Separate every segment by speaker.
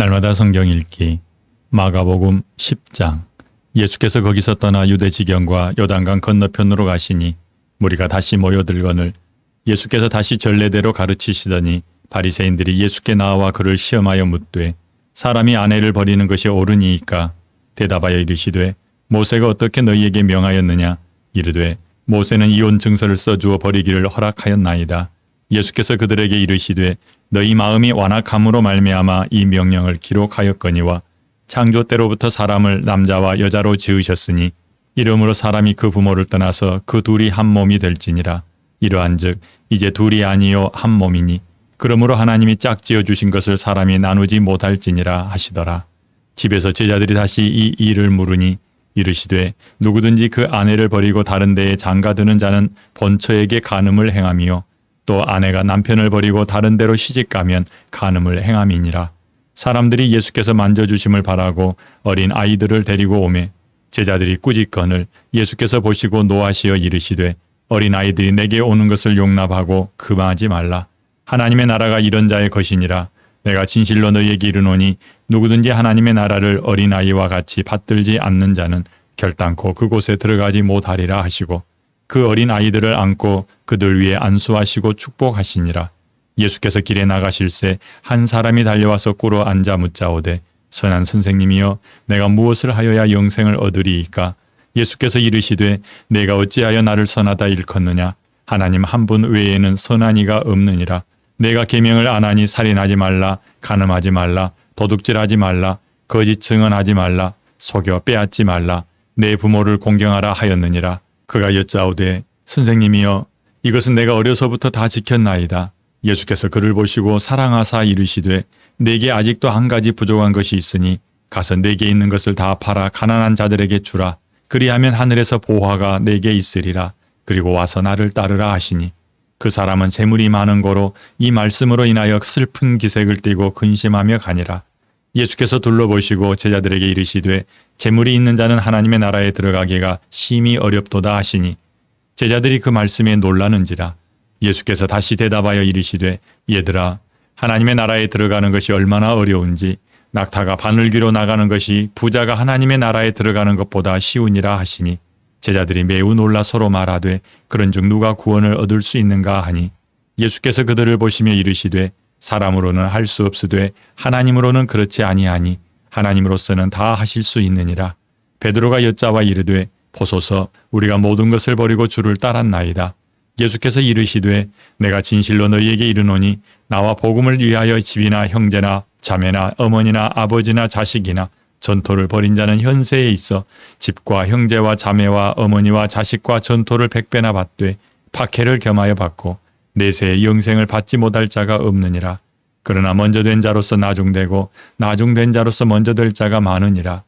Speaker 1: 날마다 성경 읽기 마가복음 10장 예수께서 거기서 떠나 유대 지경과 요단강 건너편으로 가시니 무리가 다시 모여들거늘 예수께서 다시 전례대로 가르치시더니 바리새인들이 예수께 나와 그를 시험하여 묻되 사람이 아내를 버리는 것이 옳으니이까 대답하여 이르시되 모세가 어떻게 너희에게 명하였느냐? 이르되 모세는 이혼 증서를 써주어 버리기를 허락하였나이다 예수께서 그들에게 이르시되 너희 마음이 완악함으로 말미암아 이 명령을 기록하였거니와 창조 때로부터 사람을 남자와 여자로 지으셨으니 이름으로 사람이 그 부모를 떠나서 그 둘이 한 몸이 될지니라. 이러한즉 이제 둘이 아니요 한 몸이니 그러므로 하나님이 짝지어 주신 것을 사람이 나누지 못할지니라 하시더라. 집에서 제자들이 다시 이 일을 물으니 이르시되 누구든지 그 아내를 버리고 다른 데에 장가드는 자는 본처에게 간음을 행함이요 또 아내가 남편을 버리고 다른 데로 시집가면 간음을 행함이니라. 사람들이 예수께서 만져주심을 바라고 어린 아이들을 데리고 오매 제자들이 꾸짖건을 예수께서 보시고 노하시어 이르시되 어린 아이들이 내게 오는 것을 용납하고 금하지 말라. 하나님의 나라가 이런 자의 것이니라. 내가 진실로 너희에게 이르노니 누구든지 하나님의 나라를 어린 아이와 같이 받들지 않는 자는 결단코 그곳에 들어가지 못하리라 하시고 그 어린 아이들을 안고 그들 위에 안수하시고 축복하시니라. 예수께서 길에 나가실새 한 사람이 달려와서 꿇어 앉아 묻자오되 선한 선생님이여 내가 무엇을 하여야 영생을 얻으리이까? 예수께서 이르시되 내가 어찌하여 나를 선하다 일컫느냐? 하나님 한 분 외에는 선한 이가 없느니라. 내가 계명을 안 하니 살인하지 말라 간음하지 말라 도둑질하지 말라 거짓 증언하지 말라 속여 빼앗지 말라 내 부모를 공경하라 하였느니라. 그가 여짜오되 선생님이여 이것은 내가 어려서부터 다 지켰나이다. 예수께서 그를 보시고 사랑하사 이르시되 내게 아직도 한 가지 부족한 것이 있으니 가서 내게 있는 것을 다 팔아 가난한 자들에게 주라. 그리하면 하늘에서 보화가 내게 있으리라. 그리고 와서 나를 따르라 하시니 그 사람은 재물이 많은 거로 이 말씀으로 인하여 슬픈 기색을 띠고 근심하며 가니라. 예수께서 둘러보시고 제자들에게 이르시되 재물이 있는 자는 하나님의 나라에 들어가기가 심히 어렵도다 하시니 제자들이 그 말씀에 놀라는지라 예수께서 다시 대답하여 이르시되 얘들아 하나님의 나라에 들어가는 것이 얼마나 어려운지 낙타가 바늘귀로 나가는 것이 부자가 하나님의 나라에 들어가는 것보다 쉬우니라 하시니 제자들이 매우 놀라 서로 말하되 그런즉 누가 구원을 얻을 수 있는가 하니 예수께서 그들을 보시며 이르시되 사람으로는 할 수 없으되 하나님으로는 그렇지 아니하니 하나님으로서는 다 하실 수 있느니라. 베드로가 여짜와 이르되 보소서 우리가 모든 것을 버리고 주를 따랐나이다. 예수께서 이르시되 내가 진실로 너희에게 이르노니 나와 복음을 위하여 집이나 형제나 자매나 어머니나 아버지나 자식이나 전토를 벌인 자는 현세에 있어 집과 형제와 자매와 어머니와 자식과 전토를 백배나 받되 박해를 겸하여 받고 내세의 영생을 받지 못할 자가 없느니라. 그러나 먼저 된 자로서 나중되고 나중된 자로서 먼저 될 자가 많으니라.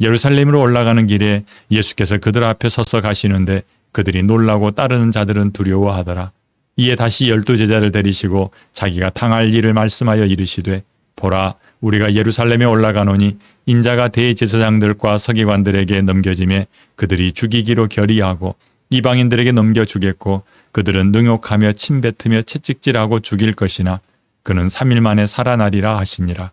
Speaker 1: 예루살렘으로 올라가는 길에 예수께서 그들 앞에 서서 가시는데 그들이 놀라고 따르는 자들은 두려워하더라. 이에 다시 열두 제자를 데리시고 자기가 당할 일을 말씀하여 이르시되 보라 우리가 예루살렘에 올라가노니 인자가 대제사장들과 서기관들에게 넘겨짐에 그들이 죽이기로 결의하고 이방인들에게 넘겨주겠고 그들은 능욕하며 침뱉으며 채찍질하고 죽일 것이나 그는 3일 만에 살아나리라 하시니라.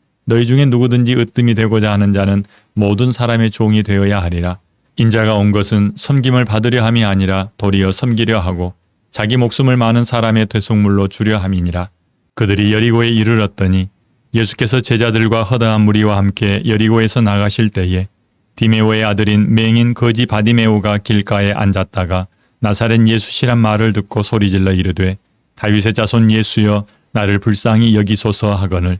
Speaker 1: 너희 중에 누구든지 으뜸이 되고자 하는 자는 모든 사람의 종이 되어야 하리라. 인자가 온 것은 섬김을 받으려 함이 아니라 도리어 섬기려 하고 자기 목숨을 많은 사람의 되속물로 주려 함이니라. 그들이 여리고에 이르렀더니 예수께서 제자들과 허다한 무리와 함께 여리고에서 나가실 때에 디메오의 아들인 맹인 거지 바디메오가 길가에 앉았다가 나사렛 예수시란 말을 듣고 소리질러 이르되 다윗의 자손 예수여 나를 불쌍히 여기소서 하거늘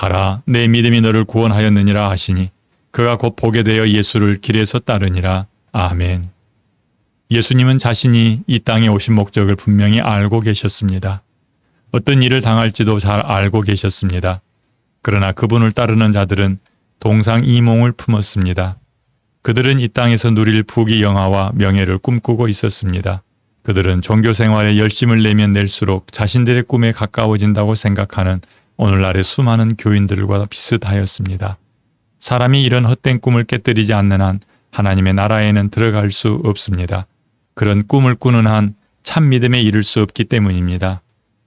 Speaker 1: 가라 내 믿음이 너를 구원하였느니라 하시니 그가 곧 보게 되어 예수를 길에서 따르니라 아멘 예수님은 자신이 이 땅에 오신 목적을 분명히 알고 계셨습니다. 어떤 일을 당할지도 잘 알고 계셨습니다. 그러나 그분을 따르는 자들은 동상 이몽을 품었습니다. 그들은 이 땅에서 누릴 부귀 영화와 명예를 꿈꾸고 있었습니다. 그들은 종교 생활에 열심을 내면 낼수록 자신들의 꿈에 가까워진다고 생각하는 오늘날의 수많은 교인들과 비슷하였습니다. 사람이 이런 헛된 꿈을 깨뜨리지 않는 한 하나님의 나라에는 들어갈 수 없습니다. 그런 꿈을 꾸는 한 참 믿음에 이를 수 없기 때문입니다.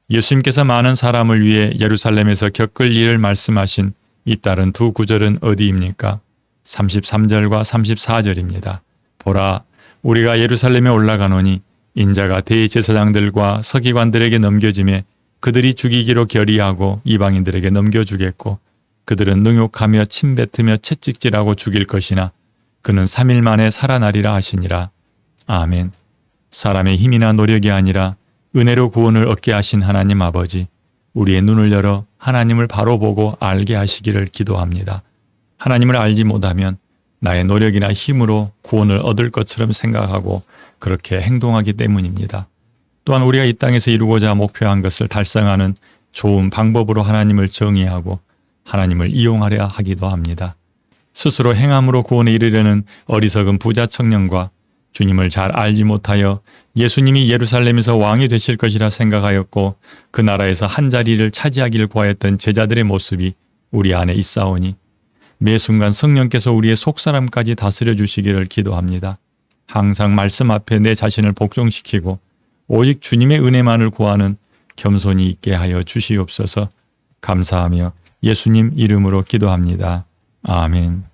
Speaker 1: 예수님께서 많은 사람을 위해 예루살렘에서 겪을 일을 말씀하신 이 다른 두 구절은 어디입니까? 33절과 34절입니다. 보라, 우리가 예루살렘에 올라가노니 인자가 대제사장들과 서기관들에게 넘겨짐에 그들이 죽이기로 결의하고 이방인들에게 넘겨주겠고 그들은 능욕하며 침뱉으며 채찍질하고 죽일 것이나 그는 3일 만에 살아나리라 하시니라. 아멘. 사람의 힘이나 노력이 아니라 은혜로 구원을 얻게 하신 하나님 아버지, 우리의 눈을 열어 하나님을 바로 보고 알게 하시기를 기도합니다. 하나님을 알지 못하면 나의 노력이나 힘으로 구원을 얻을 것처럼 생각하고 그렇게 행동하기 때문입니다. 또한 우리가 이 땅에서 이루고자 목표한 것을 달성하는 좋은 방법으로 하나님을 정의하고 하나님을 이용하려 하기도 합니다. 스스로 행함으로 구원에 이르려는 어리석은 부자 청년과 주님을 잘 알지 못하여 예수님이 예루살렘에서 왕이 되실 것이라 생각하였고 그 나라에서 한 자리를 차지하기를 구하였던 제자들의 모습이 우리 안에 있사오니 매 순간 성령께서 우리의 속사람까지 다스려 주시기를 기도합니다. 항상 말씀 앞에 내 자신을 복종시키고 오직 주님의 은혜만을 구하는 겸손이 있게 하여 주시옵소서 감사하며 예수님 이름으로 기도합니다. 아멘.